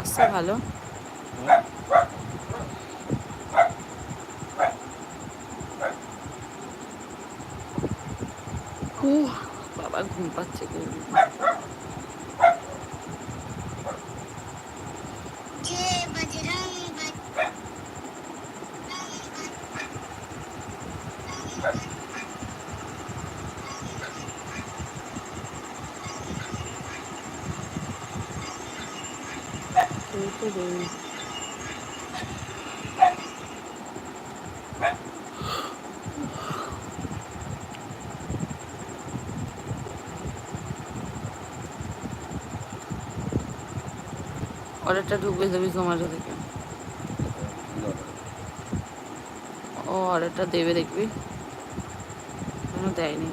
আসছে ভালো। বাবা ঘুম পাচ্ছে কেউ তো নেই। অর্ডারটা ঢুকবে যাবি জোম্যাটো থেকে ও অর্ডারটা দেবে দেখবি। এখনও দেয়নি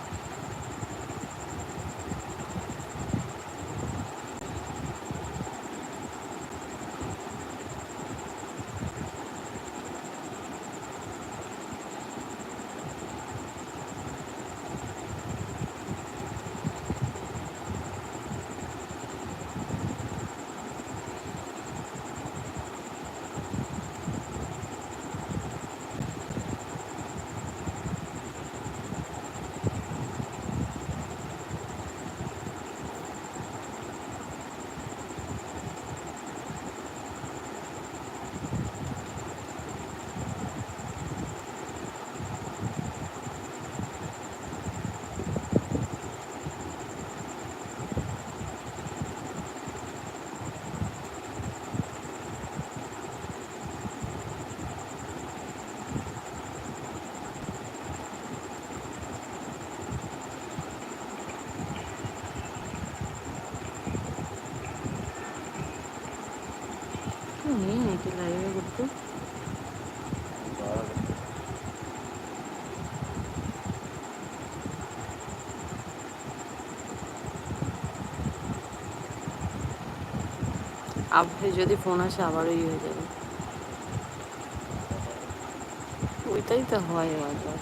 কেউ নেই নাকি লাইভে করতে আপনি যদি ফোন আসে আবারও হয়ে যাবে। ওইটাই তো হয় বারবার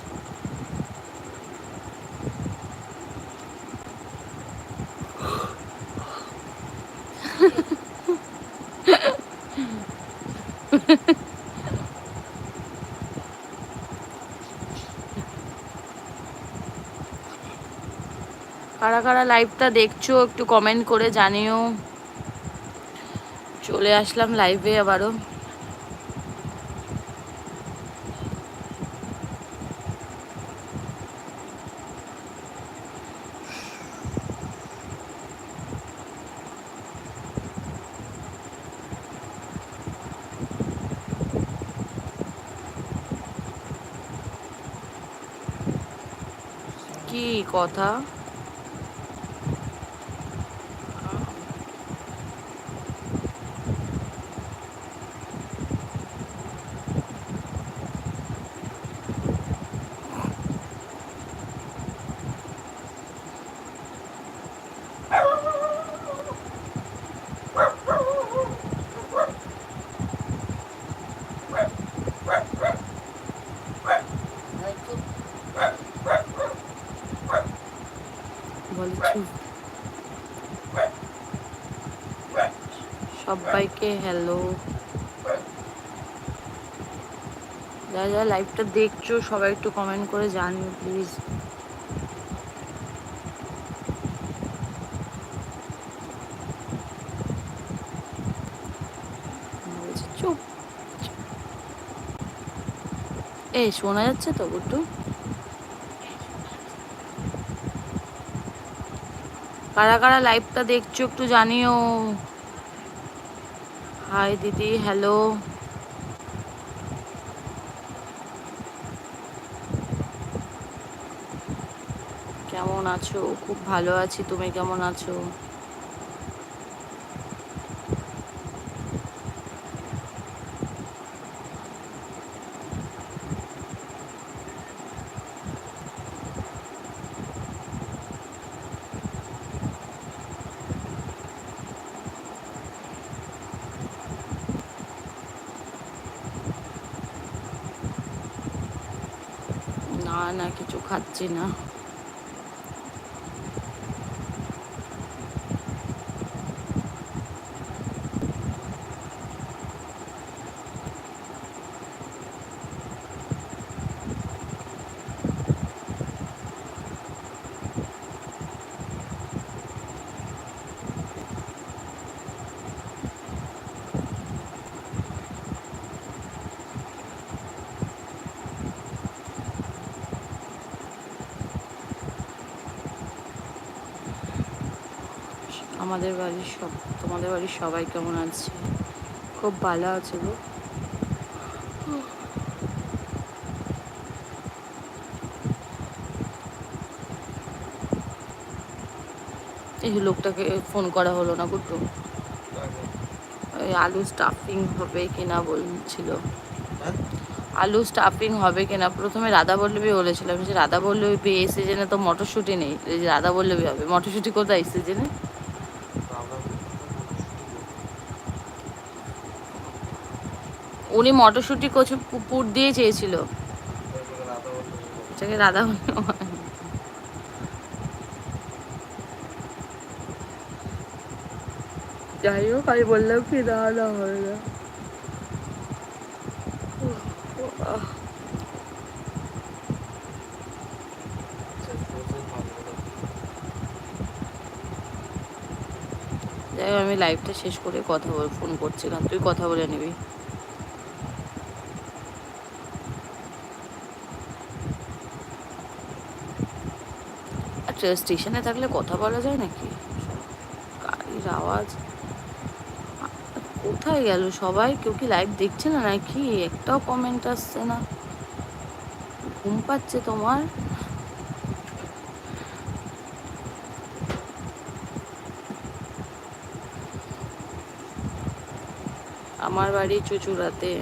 কারা কারা লাইভটা দেখছ একটু কমেন্ট করে জানিও। চলে আসলাম লাইভে আবারও। কি কথা বলছি সবাইকে হ্যালো যা যা লাইভটা দেখছ, সবাই একটু কমেন্ট করে জানিও প্লিজ চুপ। এই, শোনা যাচ্ছে তো, গুড্ডু? কারা কারা লাইভটা দেখছ, একটু জানিও। হাই দিদি হ্যালো কেমন আছো? খুব ভালো আছি। তুমি কেমন আছো? না না কিছু খাচ্ছি না আমাদের বাড়ির সব তোমাদের বাড়ির সবাই কেমন আছে? খুব ভালো আছে গো। এই লোকটাকে ফোন করা হলো না গুট্টু ওই আলু স্টাফিং হবে কিনা বলছিল। হ্যাঁ? আলু স্টাফিং হবে কিনা? প্রথমে রাধা বল্লভী বলেছিলাম যে রাধা বল্লভী পেয়ে এই সিজনে তো মটরশুঁটি নেই। এই যে রাধা বল্লভী হবে। মটরশুঁটি কোথায়? এই সিজনে উনি মটরশুঁটি কচু পু- পুর দিয়ে চেয়েছিল। রাধা যাই হোক আমি বললাম কি না না হবে না। যাই আমি লাইভটা শেষ করে কথা বল ফোন করছিলাম তুই কথা বলে নিবি। স্টেশনে থাকলে কথা বলা যায় নাকি? গাড়ির আওয়াজ। কোথায় গেল সবাই? কেউ কি লাইভ দেখছে না নাকি? একটাও কমেন্ট আসছে না। ঘুম পাচ্ছে তোমার? আমার বাড়ি চুচুড়াতে।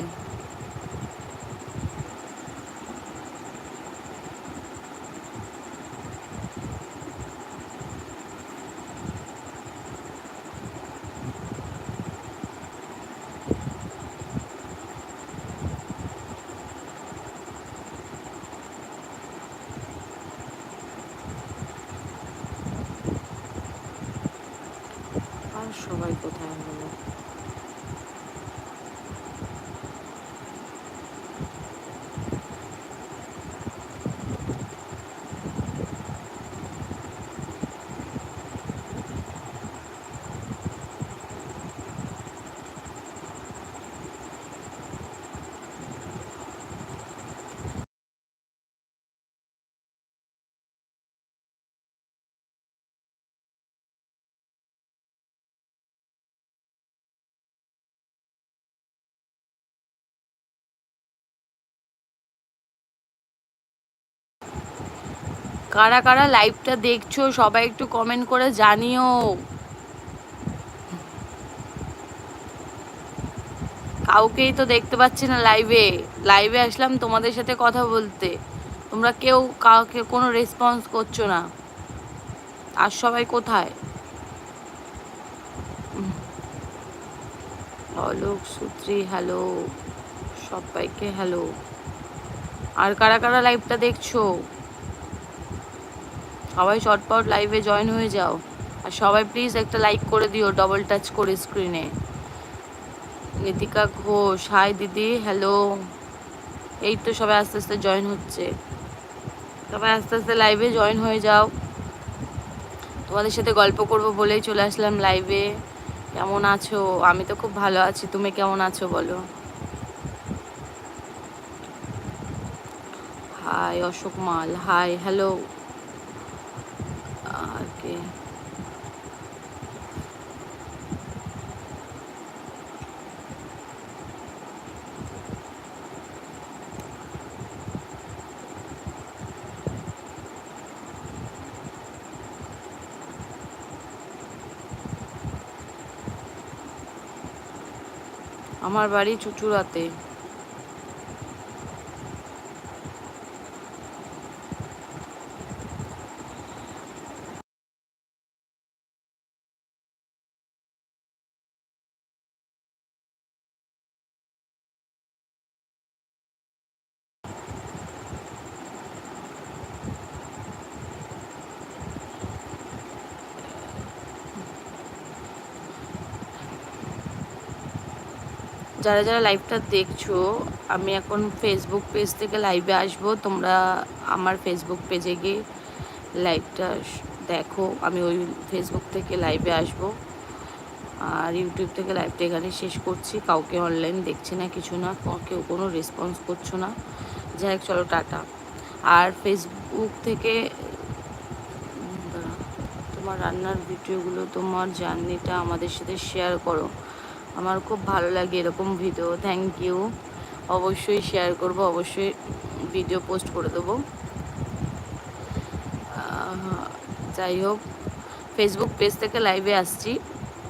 আর সবাই কোথায় হলো কারা কারা লাইভটা দেখছ, সবাই একটু কমেন্ট করে জানিও। কাউকেই তো দেখতে পাচ্ছি না লাইভে লাইভে আসলাম তোমাদের সাথে কথা বলতে। তোমরা কেউ কাউকে কোনো রেসপন্স করছ না। আর সবাই কোথায়। অলোক, সূত্রী হ্যালো সবাইকে হ্যালো আর কারা কারা লাইভটা দেখছ? সবাই চটপট লাইভে জয়েন হয়ে যাও। আর সবাই প্লিজ একটা লাইক করে দিও ডবল টাচ করে স্ক্রিনে নিতিকা ঘোষ হাই দিদি হ্যালো এই তো সবাই আস্তে আস্তে জয়েন হচ্ছে। সবাই আস্তে আস্তে লাইভে জয়েন হয়ে যাও। তোমাদের সাথে গল্প করব বলেই চলে আসলাম লাইভে কেমন আছো? আমি তো খুব ভালো আছি। তুমি কেমন আছো বলো? হাই অশোক মাল হাই হ্যালো আর আমার বাড়ি চুচুড়াতে। যারা যারা লাইভটা দেখছ, আমি এখন ফেসবুক পেজ থেকে লাইভে আসব। তোমরা আমার ফেসবুক পেজে গিয়ে লাইভটা দেখো। আমি ওই ফেসবুক থেকে লাইভে আসব। আর ইউটিউব থেকে লাইভটা এখানে শেষ করছি। কাউকে অনলাইন দেখছি না, কিছু না। কেউ কোনো রেসপন্স করছ না। যাই হোক, চলো টাটা। আর ফেসবুক থেকে তোমার রান্নার ভিডিওগুলো, তোমার জার্নিটা আমাদের সাথে শেয়ার করো। আমার খুব ভালো লাগে এরকম ভিডিও থ্যাংক ইউ অবশ্যই শেয়ার করব, অবশ্যই ভিডিও পোস্ট করে দেবো। যাই হোক ফেসবুক পেজ থেকে লাইভে আসছি।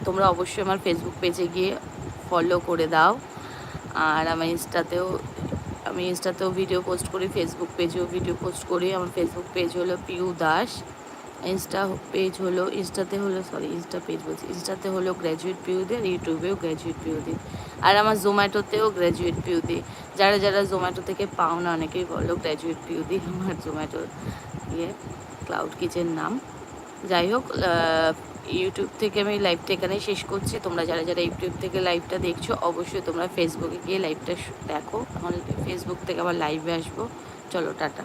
তোমরা অবশ্যই আমার ফেসবুক পেজে গিয়ে ফলো করে দাও। আর আমার ইনস্টাতেও, আমি ইনস্টাতেও ভিডিও পোস্ট করি ফেসবুক পেজেও ভিডিও পোস্ট করি। আমার ফেসবুক পেজ হলো পিউ দাস ইনস্টা পেজ হলো ইনস্টাতে হলো সরি ইনস্টা পেজ বলছি। ইনস্টাতে হলো গ্র্যাজুয়েট পিউদি আর ইউটিউবেও গ্র্যাজুয়েট পিউদি আর আমার জোম্যাটোতেও গ্র্যাজুয়েট পিউদি যারা যারা জোম্যাটো থেকে পাও না, অনেকেই বলো গ্র্যাজুয়েট পিউদি আমার জোম্যাটো ইয়ে ক্লাউড কিচেন নাম। যাই হোক ইউটিউব থেকে আমি লাইভটা এখানেই শেষ করছি। তোমরা যারা যারা ইউটিউব থেকে লাইভটা দেখছ, অবশ্যই তোমরা ফেসবুকে গিয়ে লাইভটা দেখো। এখন ফেসবুক থেকে আবার লাইভে আসব। চলো, টাটা।